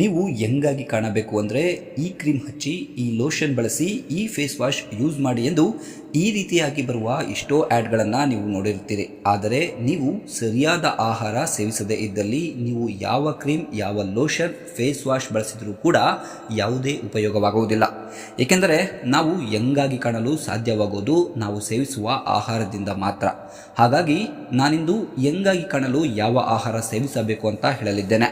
ನೀವು ಹೆಂಗಾಗಿ ಕಾಣಬೇಕು ಅಂದರೆ ಈ ಕ್ರೀಮ್ ಹಚ್ಚಿ, ಈ ಲೋಷನ್ ಬಳಸಿ, ಈ ಫೇಸ್ ವಾಶ್ ಯೂಸ್ ಮಾಡಿ ಎಂದು ಈ ರೀತಿಯಾಗಿ ಬರುವ ಎಷ್ಟೋ ಆ್ಯಡ್ಗಳನ್ನು ನೀವು ನೋಡಿರ್ತೀರಿ. ಆದರೆ ನೀವು ಸರಿಯಾದ ಆಹಾರ ಸೇವಿಸದೇ ಇದ್ದಲ್ಲಿ ನೀವು ಯಾವ ಕ್ರೀಮ್, ಯಾವ ಲೋಷನ್, ಫೇಸ್ ವಾಶ್ ಬಳಸಿದರೂ ಕೂಡ ಯಾವುದೇ ಉಪಯೋಗವಾಗುವುದಿಲ್ಲ. ಏಕೆಂದರೆ ನಾವು ಹೆಂಗಾಗಿ ಕಾಣಲು ಸಾಧ್ಯವಾಗೋದು ನಾವು ಸೇವಿಸುವ ಆಹಾರದಿಂದ ಮಾತ್ರ. ಹಾಗಾಗಿ ನಾನಿಂದು ಹೆಂಗಾಗಿ ಕಾಣಲು ಯಾವ ಆಹಾರ ಸೇವಿಸಬೇಕು ಅಂತ ಹೇಳಲಿದ್ದೇನೆ.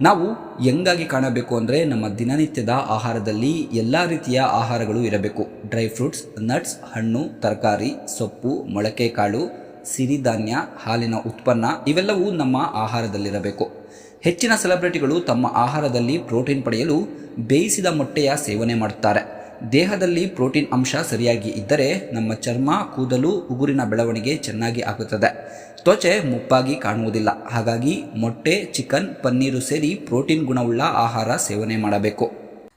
ನಾವು ಹೆಂಗಾಗಿ ಕಾಣಬೇಕು ಅಂದರೆ ನಮ್ಮ ದಿನನಿತ್ಯದ ಆಹಾರದಲ್ಲಿ ಎಲ್ಲ ರೀತಿಯ ಆಹಾರಗಳು ಇರಬೇಕು. ಡ್ರೈ ಫ್ರೂಟ್ಸ್ ನಟ್ಸ್ ಹಣ್ಣು, ತರಕಾರಿ, ಸೊಪ್ಪು, ಮೊಳಕೆ ಕಾಳು ಸಿರಿಧಾನ್ಯ ಹಾಲಿನ ಉತ್ಪನ್ನ ಇವೆಲ್ಲವೂ ನಮ್ಮ ಆಹಾರದಲ್ಲಿರಬೇಕು. ಹೆಚ್ಚಿನ ಸೆಲೆಬ್ರಿಟಿಗಳು ತಮ್ಮ ಆಹಾರದಲ್ಲಿ ಪ್ರೋಟೀನ್ ಪಡೆಯಲು ಬೇಯಿಸಿದ ಮೊಟ್ಟೆಯ ಸೇವನೆ ಮಾಡುತ್ತಾರೆ. ದೇಹದಲ್ಲಿ ಪ್ರೋಟೀನ್ ಅಂಶ ಸರಿಯಾಗಿ ಇದ್ದರೆ ನಮ್ಮ ಚರ್ಮ, ಕೂದಲು, ಉಗುರಿನ ಬೆಳವಣಿಗೆ ಚೆನ್ನಾಗಿ ಆಗುತ್ತದೆ. ತ್ವಚೆ ಮುಪ್ಪಾಗಿ ಕಾಣುವುದಿಲ್ಲ. ಹಾಗಾಗಿ ಮೊಟ್ಟೆ, ಚಿಕನ್, ಪನ್ನೀರು ಸೇರಿ ಪ್ರೋಟೀನ್ ಗುಣವುಳ್ಳ ಆಹಾರ ಸೇವನೆ ಮಾಡಬೇಕು.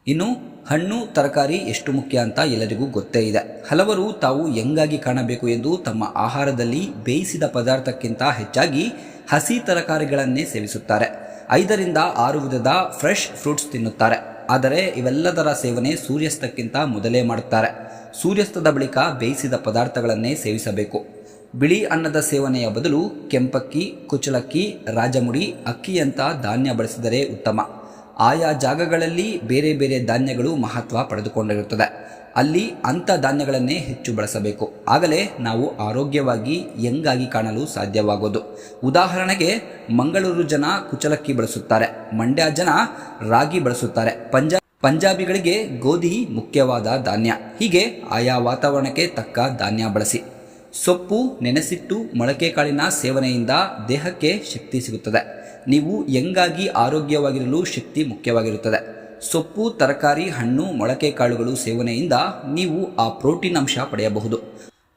ಇನ್ನು ಹಣ್ಣು, ತರಕಾರಿ ಎಷ್ಟು ಮುಖ್ಯ ಅಂತ ಎಲ್ಲರಿಗೂ ಗೊತ್ತೇ ಇದೆ. ಹಲವರು ತಾವು ಯಂಗಾಗಿ ಕಾಣಬೇಕು ಎಂದು ತಮ್ಮ ಆಹಾರದಲ್ಲಿ ಬೇಯಿಸಿದ ಪದಾರ್ಥಕ್ಕಿಂತ ಹೆಚ್ಚಾಗಿ ಹಸಿ ತರಕಾರಿಗಳನ್ನೇ ಸೇವಿಸುತ್ತಾರೆ. ಐದರಿಂದ ಆರು ವಿಧದ ಫ್ರೆಶ್ ಫ್ರೂಟ್ಸ್ ತಿನ್ನುತ್ತಾರೆ. ಆದರೆ ಇವೆಲ್ಲದರ ಸೇವನೆ ಸೂರ್ಯಾಸ್ತಕ್ಕಿಂತ ಮೊದಲೇ ಮಾಡುತ್ತಾರೆ. ಸೂರ್ಯಾಸ್ತದ ಬಳಿಕ ಬೇಯಿಸಿದ ಪದಾರ್ಥಗಳನ್ನೇ ಸೇವಿಸಬೇಕು. ಬಿಳಿ ಅನ್ನದ ಸೇವನೆಯ ಬದಲು ಕೆಂಪಕ್ಕಿ ಕುಚಲಕ್ಕಿ ರಾಜಮುಡಿ ಅಕ್ಕಿಯಂಥ ಧಾನ್ಯ ಬಳಸಿದರೆ ಉತ್ತಮ. ಆಯಾ ಜಾಗಗಳಲ್ಲಿ ಬೇರೆ ಬೇರೆ ಧಾನ್ಯಗಳು ಮಹತ್ವ ಪಡೆದುಕೊಂಡಿರುತ್ತದೆ. ಅಲ್ಲಿ ಅಂಥ ಧಾನ್ಯಗಳನ್ನೇ ಹೆಚ್ಚು ಬಳಸಬೇಕು. ಆಗಲೇ ನಾವು ಆರೋಗ್ಯವಾಗಿ ಯಂಗಾಗಿ ಕಾಣಲು ಸಾಧ್ಯವಾಗೋದು. ಉದಾಹರಣೆಗೆ, ಮಂಗಳೂರು ಜನ ಕುಚಲಕ್ಕಿ ಬಳಸುತ್ತಾರೆ. ಮಂಡ್ಯ ಜನ ರಾಗಿ ಬಳಸುತ್ತಾರೆ. ಪಂಜಾಬ್ ಪಂಜಾಬಿಗಳಿಗೆ ಗೋಧಿ ಮುಖ್ಯವಾದ ಧಾನ್ಯ. ಹೀಗೆ ಆಯಾ ವಾತಾವರಣಕ್ಕೆ ತಕ್ಕ ಧಾನ್ಯ ಬಳಸಿ. ಸೊಪ್ಪು, ನೆನೆಸಿಟ್ಟು ಮೊಳಕೆ ಕಾಳಿನ ಸೇವನೆಯಿಂದ ದೇಹಕ್ಕೆ ಶಕ್ತಿ ಸಿಗುತ್ತದೆ. ನೀವು ಯಂಗಾಗಿ ಆರೋಗ್ಯವಾಗಿರಲು ಶಕ್ತಿ ಮುಖ್ಯವಾಗಿರುತ್ತದೆ. ಸೊಪ್ಪು, ತರಕಾರಿ, ಹಣ್ಣು, ಮೊಳಕೆ ಕಾಳುಗಳು ಸೇವನೆಯಿಂದ ನೀವು ಆ ಪ್ರೋಟೀನ್ ಅಂಶ ಪಡೆಯಬಹುದು.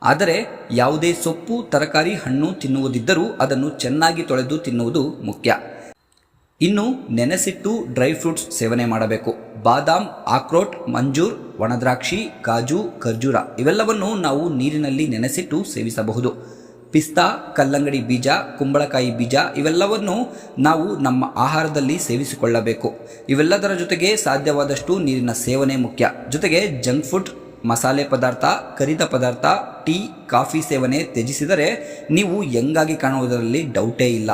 ಆದರೆ ಯಾವುದೇ ಸೊಪ್ಪು, ತರಕಾರಿ, ಹಣ್ಣು ತಿನ್ನುವುದಿದ್ದರೂ ಅದನ್ನು ಚೆನ್ನಾಗಿ ತೊಳೆದು ತಿನ್ನುವುದು ಮುಖ್ಯ. ಇನ್ನು ನೆನೆಸಿಟ್ಟು ಡ್ರೈ ಫ್ರೂಟ್ಸ್ ಸೇವನೆ ಮಾಡಬೇಕು. ಬಾದಾಮ್, ಆಕ್ರೋಟ್, ಮಂಜೂರ್ ಒಣದ್ರಾಕ್ಷಿ ಕಾಜು, ಖರ್ಜೂರ ಇವೆಲ್ಲವನ್ನು ನಾವು ನೀರಿನಲ್ಲಿ ನೆನೆಸಿಟ್ಟು ಸೇವಿಸಬಹುದು. ಪಿಸ್ತಾ, ಕಲ್ಲಂಗಡಿ ಬೀಜ, ಕುಂಬಳಕಾಯಿ ಬೀಜ ಇವೆಲ್ಲವನ್ನು ನಾವು ನಮ್ಮ ಆಹಾರದಲ್ಲಿ ಸೇವಿಸಿಕೊಳ್ಳಬೇಕು. ಇವೆಲ್ಲದರ ಜೊತೆಗೆ ಸಾಧ್ಯವಾದಷ್ಟು ನೀರಿನ ಸೇವನೆ ಮುಖ್ಯ. ಜೊತೆಗೆ ಜಂಕ್ ಫುಡ್, ಮಸಾಲೆ ಪದಾರ್ಥ, ಕರಿದ ಪದಾರ್ಥ, ಟೀ, ಕಾಫಿ ಸೇವನೆ ತ್ಯಜಿಸಿದರೆ ನೀವು ಯಂಗಾಗಿ ಕಾಣುವುದರಲ್ಲಿ ಡೌಟೇ ಇಲ್ಲ.